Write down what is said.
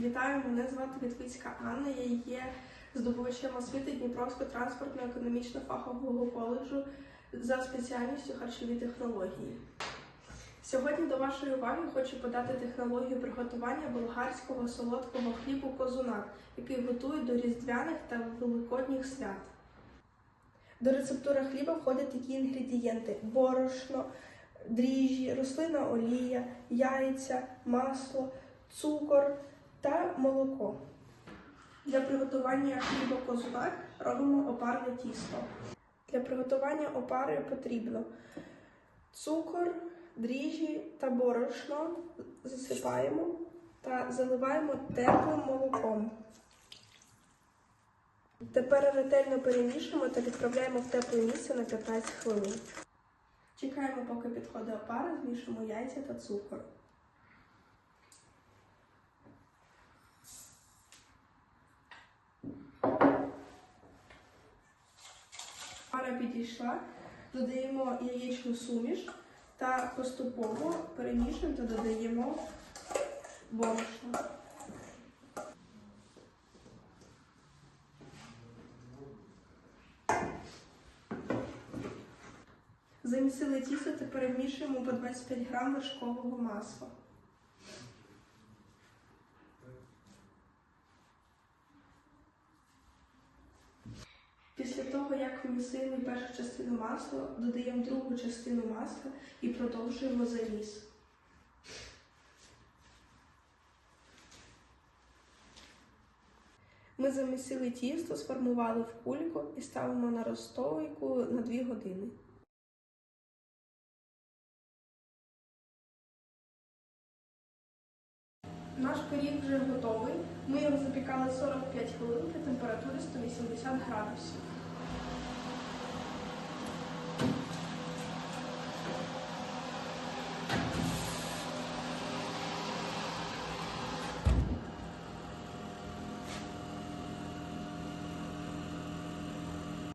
Вітаю, мене звати Вітвицька Анна. Я є здобувачем освіти Дніпровського транспортно-економічного фахового коледжу за спеціальністю харчові технології. Сьогодні до вашої уваги хочу подати технологію приготування болгарського солодкого хлібу козунак, який готують до різдвяних та великодніх свят. До рецептури хліба входять такі інгредієнти: борошно, дріжджі, рослинна олія, яйця, масло, цукор та молоко. Для приготування хліба козунак робимо опарне тісто. Для приготування опари потрібно цукор, дріжджі та борошно засипаємо та заливаємо теплим молоком. Тепер ретельно перемішуємо та відправляємо в тепле місце на 15 хвилин. Чекаємо, поки підходить опара, змішуємо яйця та цукор. Пара підійшла, додаємо яєчну суміш та поступово перемішуємо та додаємо борошно. Замісили тісто та перемішуємо по 25 грам вершкового масла. Після того, як вмісили першу частину масла, додаємо другу частину масла і продовжуємо заміс. Ми замісили тісто, сформували в кульку і ставимо на розстойку на 2 години. Наш пиріг вже готовий. Ми його запікали 45 хвилин при температурі 180 градусів.